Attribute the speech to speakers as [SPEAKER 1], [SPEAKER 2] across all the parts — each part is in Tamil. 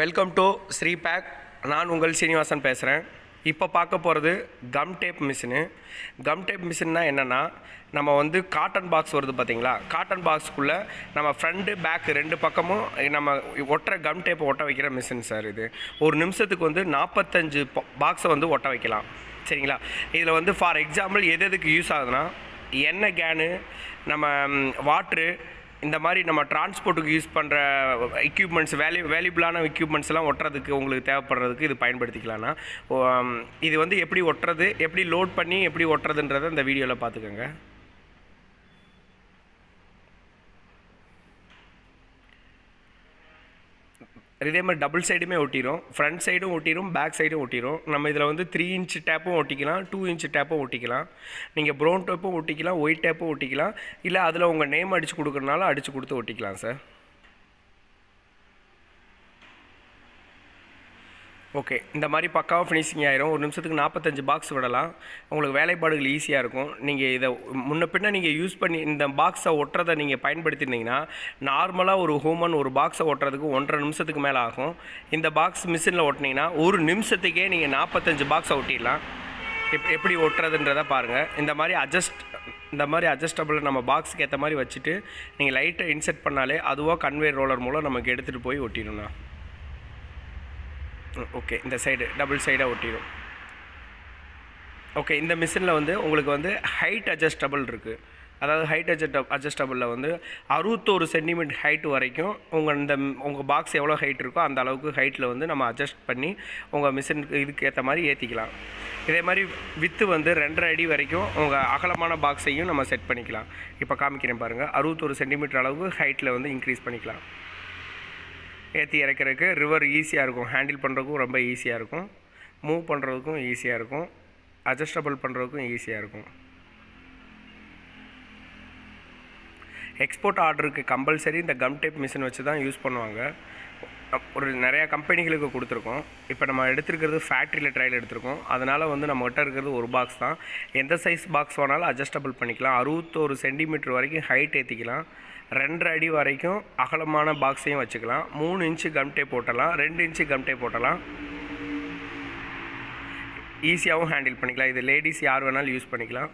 [SPEAKER 1] வெல்கம் டு ஸ்ரீ பேக் நான் உங்கள் சீனிவாசன் பேசுகிறேன் இப்போ பார்க்க போகிறது gum tape machine gum tape மிஷின்னா என்னென்னா நம்ம வந்து காட்டன் பாக்ஸ் வருது பார்த்தீங்களா காட்டன் பாக்ஸ்க்குள்ளே நம்ம ஃப்ரண்ட்டு பேக் ரெண்டு பக்கமும் நம்ம ஒட்டுற கம் டேப் ஒட்ட வைக்கிற மிஷின் சார் இது. ஒரு நிமிஷத்துக்கு வந்து நாற்பத்தஞ்சு பாக்ஸை வந்து ஒட்ட வைக்கலாம். சரிங்களா? இதில் வந்து ஃபார் எக்ஸாம்பிள் எது எதுக்கு யூஸ் ஆகுதுன்னா எண்ணெய் கேனு நம்ம வாட்ரு இந்த மாதிரி நம்ம டிரான்ஸ்போர்ட்டுக்கு யூஸ் பண்ணுற எக்யூப்மெண்ட்ஸ் வேல்யூ வேல்யூபிளான எக்யூப்மெண்ட்ஸ்லாம் ஒட்டுறதுக்கு உங்களுக்கு தேவைப்படுறதுக்கு இது பயன்படுத்திக்கலாம்னா இது வந்து எப்படி ஒட்டுறது எப்படி லோட் பண்ணி எப்படி ஒட்டுறதுன்றதை இந்த வீடியோவில் பார்த்துக்கோங்க. இதே மாதிரி டபுள் சைடுமே ஒட்டிடும் ஃப்ரண்ட் சைடும் ஒட்டிடும் பேக் சைடும் ஒட்டிடும் நம்ம இதில் வந்து த்ரீ இன்ச் டேப்பும் ஒட்டிக்கலாம் டூ இன்ச் டேப்பும் ஒட்டிக்கலாம். நீங்கள் ப்ரௌன் டேப்பும் ஒட்டிக்கலாம் ஒயிட் டேப்பும் ஒட்டிக்கலாம். இல்லை அதில் உங்கள் நேம் அடித்து கொடுக்குறனால அடித்து கொடுத்து ஒட்டிக்கலாம் சார் ஓகே இந்த மாதிரி பக்காவாக ஃபினிஷிங் ஆயிரும். ஒரு நிமிஷத்துக்கு நாற்பத்தஞ்சு பாக்ஸ் விடலாம். உங்களுக்கு வேலைப்பாடுகள் ஈஸியாக இருக்கும். நீங்கள் இதை முன்ன பின்ன நீங்கள் யூஸ் பண்ணி இந்த பாக்ஸை ஒட்டுறதை நீங்கள் பயன்படுத்தினீங்கன்னா நார்மலாக ஒரு ஹூமன் ஒரு பாக்ஸை ஒட்டுறதுக்கு ஒன்றரை நிமிஷத்துக்கு மேலே ஆகும். இந்த பாக்ஸ் மிஷினில் ஒட்டினீங்கன்னா ஒரு நிமிஷத்துக்கே நீங்கள் நாற்பத்தஞ்சு பாக்ஸை ஒட்டிடலாம். எப் எப்படி ஒட்டுறதுன்றதை பாருங்கள் இந்த மாதிரி அட்ஜஸ்ட் இந்த மாதிரி அட்ஜஸ்டபிள் நம்ம பாக்ஸுக்கு ஏற்ற மாதிரி வச்சுட்டு நீங்கள் லைட்டை இன்செர்ட் பண்ணாலே அதுவாக கன்வேர் ரோலர் மூலம் நமக்கு எடுத்துகிட்டு போய் ஒட்டிடணும்ண்ணா. ஓகே இந்த சைடு டபுள் சைடாக ஒட்டிடும் ஓகே இந்த மிஷினில் வந்து உங்களுக்கு வந்து ஹைட் அட்ஜஸ்டபிள் இருக்குது அதாவது ஹைட் அட்ஜஸ்ட அட்ஜஸ்டபிளில் வந்து அறுபத்தோரு சென்டிமீட்டர் ஹைட் வரைக்கும் உங்கள் இந்த உங்கள் பாக்ஸ் எவ்வளோ ஹைட் இருக்கோ அந்த அளவுக்கு ஹைட்டில் வந்து நம்ம அட்ஜஸ்ட் பண்ணி உங்கள் மிஷினுக்கு இதுக்கு ஏற்ற மாதிரி ஏற்றிக்கலாம் இதே மாதிரி வித்து வந்து ரெண்டரை அடி வரைக்கும் உங்கள் அகலமான பாக்ஸையும் நம்ம செட் பண்ணிக்கலாம். இப்போ காமிக்கிறேன் பாருங்கள் அறுபத்தோரு சென்டிமீட்டர் அளவுக்கு ஹைட்டில் வந்து இன்க்ரீஸ் பண்ணிக்கலாம். ஏற்றி இறக்கிறதுக்கு ரிவர் ஈஸியாக இருக்கும். ஹேண்டில் பண்ணுறதுக்கும் ரொம்ப ஈஸியாக இருக்கும். மூவ் பண்ணுறதுக்கும் ஈஸியாக இருக்கும். அட்ஜஸ்டபிள் பண்ணுறதுக்கும் ஈஸியாக இருக்கும். எக்ஸ்போர்ட் ஆர்டருக்கு கம்பல்சரி இந்த கம் டேப் மிஷின் வச்சு தான் யூஸ் பண்ணுவாங்க. ஒரு நிறையா கம்பெனிகளுக்கு கொடுத்துருக்கோம். இப்போ நம்ம எடுத்துருக்கிறது ஃபேக்ட்ரியில் ட்ரையல் எடுத்திருக்கோம். அதனால் வந்து நம்மகிட்ட இருக்கிறது ஒரு பாக்ஸ் தான். எந்த சைஸ் பாக்ஸ் வேணாலும் அட்ஜஸ்டபிள் பண்ணிக்கலாம். அறுபத்தோரு சென்டிமீட்டர் வரைக்கும் ஹைட் ஏற்றிக்கலாம் ரெண்டரை அடி வரைக்கும் அகலமான பாக்ஸையும் வச்சுக்கலாம். மூணு இன்ச்சு கம்டே போட்டலாம். ரெண்டு இன்ச்சு கம்டே போட்டலாம். ஈஸியாகவும் ஹேண்டில் பண்ணிக்கலாம். இது லேடிஸ் யார் வேணாலும் யூஸ் பண்ணிக்கலாம்.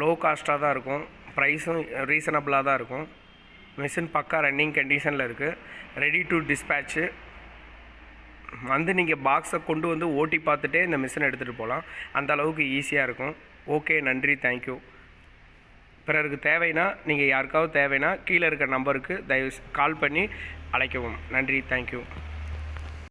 [SPEAKER 1] லோ காஸ்ட்டாக தான் இருக்கும். ப்ரைஸும் ரீசனபிளாக தான் இருக்கும். மிஷின் பக்கா ரன்னிங் கண்டிஷனில் இருக்குது ரெடி டு டிஸ்பேட்ச்சு வந்து நீங்கள் பாக்ஸை கொண்டு வந்து ஓட்டி பார்த்துட்டே இந்த மிஷினை எடுத்துகிட்டு போகலாம். அந்த அளவுக்கு ஈஸியாக இருக்கும். ஓகே நன்றி தேங்க்யூ பிறருக்கு தேவைன்னா நீங்கள் யாருக்காவது தேவைன்னா கீழே இருக்க நம்பருக்கு தயவு கால் பண்ணி அழைக்கவும். நன்றி தேங்க்யூ